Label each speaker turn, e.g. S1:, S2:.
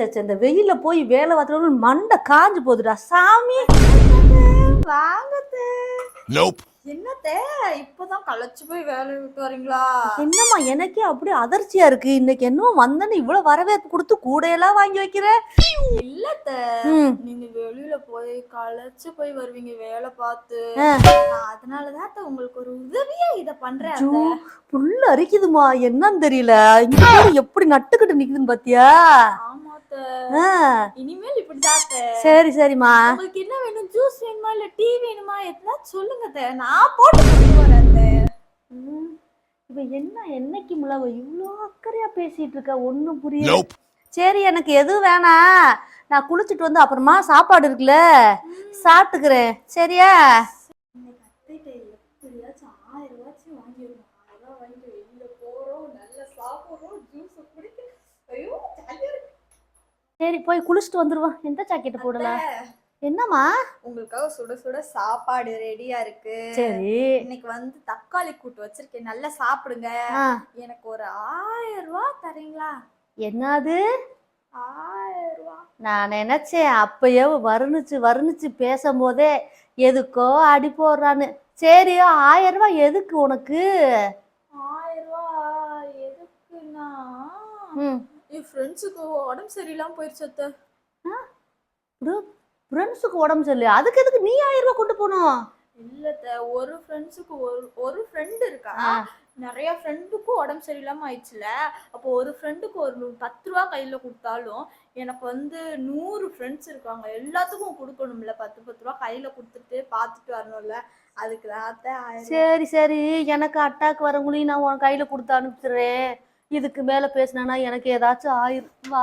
S1: இந்த வெயில்ல போய் வேலை பார்த்துட்டு மண்டை காஞ்சு போகுதுடா. சாமி
S2: வாங்கத்தே. என்னத்தே இப்பதான் களைச்சு போய் வேலையை விட்டு வரீங்களா?
S1: என்னம்மா எனக்கே அப்படியே அதிர்ச்சியா இருக்கு. இன்னைக்கு என்ன வந்தேன்னு இவ்வளவு வரவேற்பு கொடுத்து கூடையெல்லாம் வாங்கி வைக்கிற.
S2: இல்லத்த. நீங்க வெளியில போய் களைச்சு போய் வருவீங்க வேலை பார்த்து. அதனாலதான் உங்களுக்கு ஒரு உதவியா இத பண்றேன்.
S1: புல்ல அரிக்குதுமா என்னன்னு தெரியல. எப்படி நட்டுக்கிட்டு நிக்குதுன்னு பாத்தியா?
S2: இனிமேல் இப்படிதான் அத்தை.
S1: சரி சரிம்மா.
S2: உங்களுக்கு என்ன வேணும்? ஜூஸ் வேணுமா இல்ல டீ வேணுமா? எதுனா சொல்லுங்க. நான் போட்டு.
S1: ம், இவ என்ன என்னைக்கு முளவ இவ்வளோ அக்கறையா பேசிட்டு இருக்க? ஒண்ணும் புரியல. சரி எனக்கு எதுவும் வேணாம் நான் குளிச்சுட்டு வந்து அப்புறமா சாப்பாடு இருக்குல்ல சாப்பிட்டுக்கிறேன். சரியா?
S2: ஆயிரம் ரூபாய்ச்சும் வாங்கிட்டு வெளியில
S1: சரி போய் குளிச்சுட்டு வந்துருவா எந்த ஜாக்கெட் போடல என்னம்மா?
S2: உங்களுக்காக சுட சுட சாப்பாடு ரெடியா இருக்கு.
S1: சரி.
S2: இன்னைக்கு வந்து தக்காளி கூட்டு வச்சிருக்கேன். நல்லா சாப்பிடுங்க. எனக்கு ஒரு ஆயிரம் ரூபாய் தரீங்களா?
S1: என்னது?
S2: ஆயிரம்
S1: நான் நினைச்சேன் அப்பயே வர்ணிச்சு வர்ணிச்சு பேசும்போதே எதுக்கோ அடி போடுறான்னு. சரி ஆயிரம் ரூபாய் எதுக்கு உனக்கு?
S2: ஆயிரம் ரூபாய் எதுக்குன்னா என் ஃப்ரெண்ட்ஸுக்கு உடம்பு சரியில்லாம போயிடுச்சு அத்தை.
S1: ஃப்ரெண்ட்ஸுக்கு உடம்பு சரியில்லை அதுக்கு எதுக்கு நீ ஆயிரம் ரூபாய் கொண்டு போகணும்?
S2: இல்லத்த ஒரு ஃப்ரெண்ட்ஸுக்கு ஒரு ஒரு ஃப்ரெண்ட் இருக்கா. நிறைய ஃப்ரெண்டுக்கும் உடம்பு சரியில்லாம ஆயிடுச்சுல? அப்போ ஒரு ஃப்ரெண்டுக்கு ஒரு பத்து ரூபா கையில கொடுத்தாலும் எனக்கு வந்து நூறு ஃப்ரெண்ட்ஸ் இருக்காங்க. எல்லாத்துக்கும் கொடுக்கணும்ல. பத்து பத்து ரூபா கையில கொடுத்துட்டு பார்த்துட்டு வரணும்ல. அதுக்கு தான்
S1: சரி சரி. எனக்கு அட்டாக் வரவங்களையும் நான் உன் கையில கொடுத்து அனுப்பிச்சிடுறேன். இதுக்கு மேல பேசினா எனக்கு ஏதாச்சும் ஆயிரும். வா.